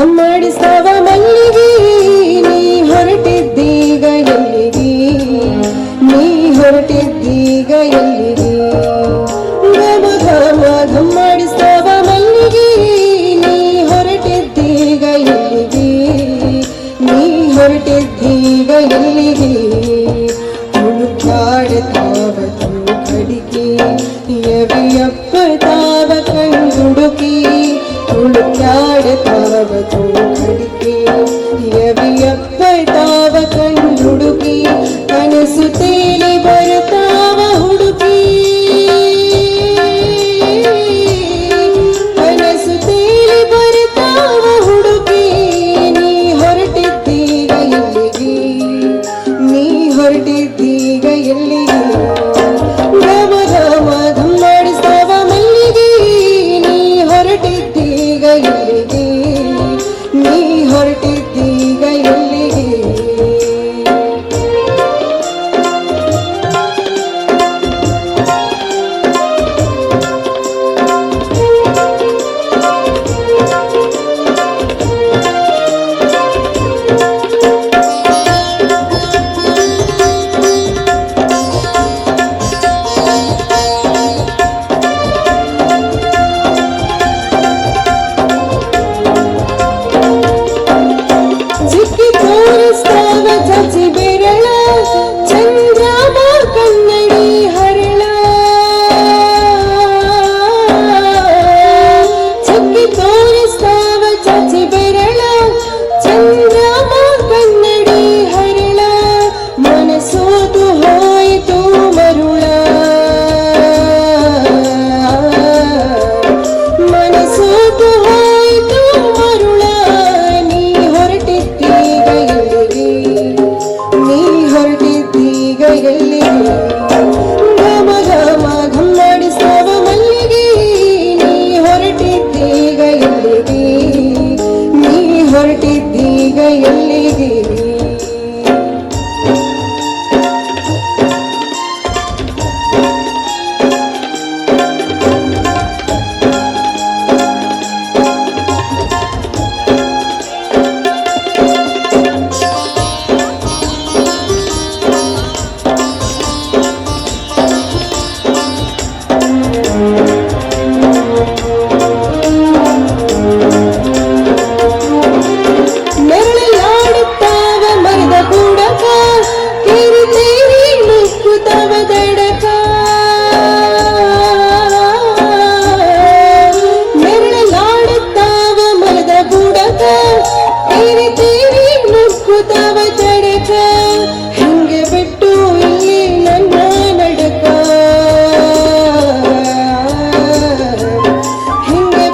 ಘಮ್ಮಾಡಿಸ್ತವ ಮಲ್ಲಿಗೆ, ನೀ ಹೊರಟಿದ್ದೀಗ ಎಲ್ಲಿಗೆ? ನೀ ಹೊರಟಿದ್ದೀಗ ಎಲ್ಲಿಗೆ? ಮಲ್ಲಿಗೆ, ನೀ ಹೊರಟಿದ್ದೀಗ ಎಲ್ಲಿಗೆ? ನೀ ಹೊರಟಿದ್ದೀಗ ಎಲ್ಲಿಗೆ? ಹುಡುಕಾಡ್ತಾವ ಕಡಿಕೆ ಯವಿಯಪ್ಪ ತಾವ ಕಣ್ಣುಡುಕಿ छाड़े पावतो ಎಲ್ಲಿಗೆ ಘಮ ಘಮ ಘಮ್ಮಾಡಿಸ್ತವ ಮಲ್ಲಿಗೆ. ನೀ ಹೊರಟಿದ್ದೀಗ ಎಲ್ಲಿಗೆ? ನೀ ಹೊರಟಿದ್ದೀಗ ಎಲ್ಲಿಗೆ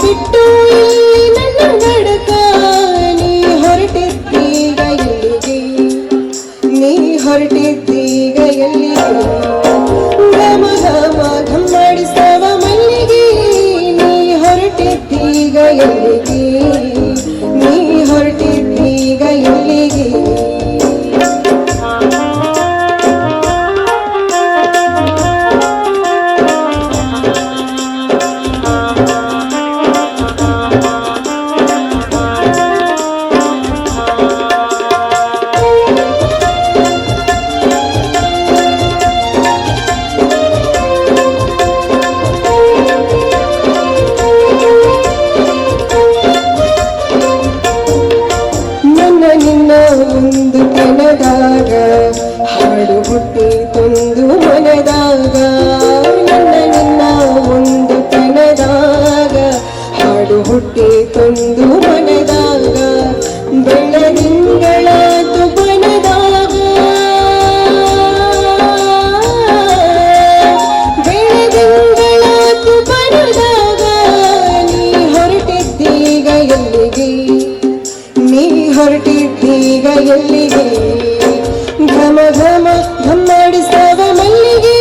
You. ಒಂದು ಕನದಾಗ ಹಾಡು ಹುಟ್ಟಿ ತಂದು ಮನದಾಗ ನೀ ಹೊರಟಿದ್ದೀಗ ಎಲ್ಲಿಗೆ? ಘಮ ಘಮ ಘಮ್ಮಾಡಿಸ್ತವ ಮಲ್ಲಿಗೆ,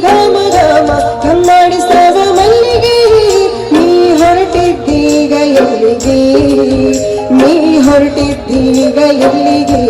ಘಮ ಘಮ ಘಮ್ಮಾಡಿಸ್ತವ ಮಲ್ಲಿಗೆ. ನೀ ಹೊರಟಿದ್ದೀಗ ಎಲ್ಲಿಗೆ? ನೀ ಹೊರಟಿದ್ದೀಗ ಎಲ್ಲಿಗೆ?